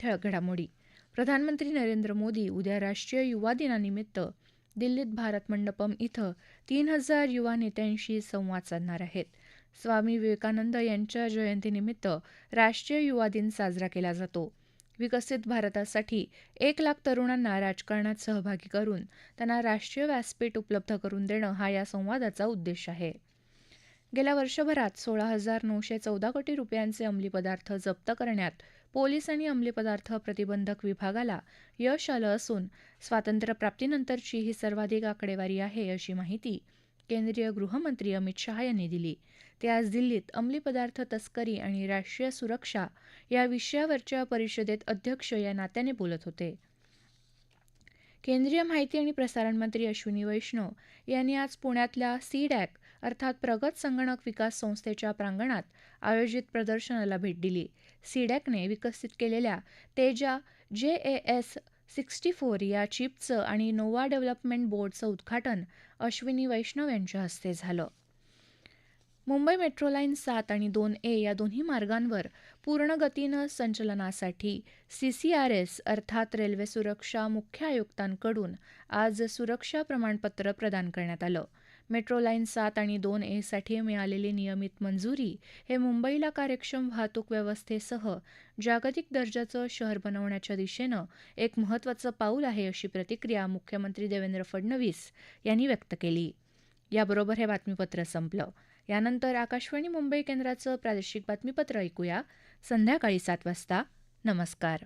ठळक घडामोडी. प्रधानमंत्री नरेंद्र मोदी उद्या राष्ट्रीय युवा दिनानिमित्त दिल्लीत भारत मंडपम इथं तीन हजार युवा नेत्यांशी संवाद साधणार आहेत. स्वामी विवेकानंद यांच्या जयंतीनिमित्त राष्ट्रीय युवा दिन साजरा केला जातो. विकसित भारतासाठी एक लाख तरुणांना राजकारणात सहभागी करून त्यांना राष्ट्रीय व्यासपीठ उपलब्ध करून देणं हा या संवादाचा उद्देश आहे. गेल्या वर्षभरात सोळा हजार नऊशे चौदा कोटी रुपयांचे अंमली पदार्थ जप्त करण्यात पोलीस आणि अंमली पदार्थ प्रतिबंधक विभागाला यश आलं असून स्वातंत्र्यप्राप्तीनंतरची ही सर्वाधिक आकडेवारी आहे अशी माहिती केंद्रीय गृहमंत्री अमित शहा यांनी दिली. ते आज दिल्लीत अंमली पदार्थ तस्करी आणि राष्ट्रीय सुरक्षा या विषयावरच्या परिषदेत अध्यक्ष या नात्याने बोलत होते. केंद्रीय माहिती आणि प्रसारण मंत्री अश्विनी वैष्णव यांनी आज पुण्यातल्या सीडॅक अर्थात प्रगत संगणक विकास संस्थेच्या प्रांगणात आयोजित प्रदर्शनाला भेट दिली. सीडॅकने विकसित केलेल्या तेजा जे ए एस सिक्स्टी फोर या चिपचं आणि नोवा डेव्हलपमेंट बोर्डचं उद्घाटन अश्विनी वैष्णव यांच्या हस्ते झालं. मुंबई मेट्रो लाईन सात आणि दोन ए या दोन्ही मार्गांवर पूर्ण गतीनं संचलनासाठी सीसीआरएस अर्थात रेल्वे सुरक्षा मुख्य आयुक्तांकडून आज सुरक्षा प्रमाणपत्र प्रदान करण्यात आलं. मेट्रो लाईन सात आणि दोन एसाठी मिळालेली नियमित मंजुरी हे मुंबईला कार्यक्षम वाहतूक व्यवस्थेसह जागतिक दर्जाचं शहर बनवण्याच्या दिशेनं एक महत्त्वाचं पाऊल आहे अशी प्रतिक्रिया मुख्यमंत्री देवेंद्र फडणवीस यांनी व्यक्त केली. याबरोबर हे बातमीपत्र संपलं. यानंतर आकाशवाणी मुंबई केंद्राचं प्रादेशिक बातमीपत्र ऐकूया. संध्याकाळी सात वाजता. नमस्कार.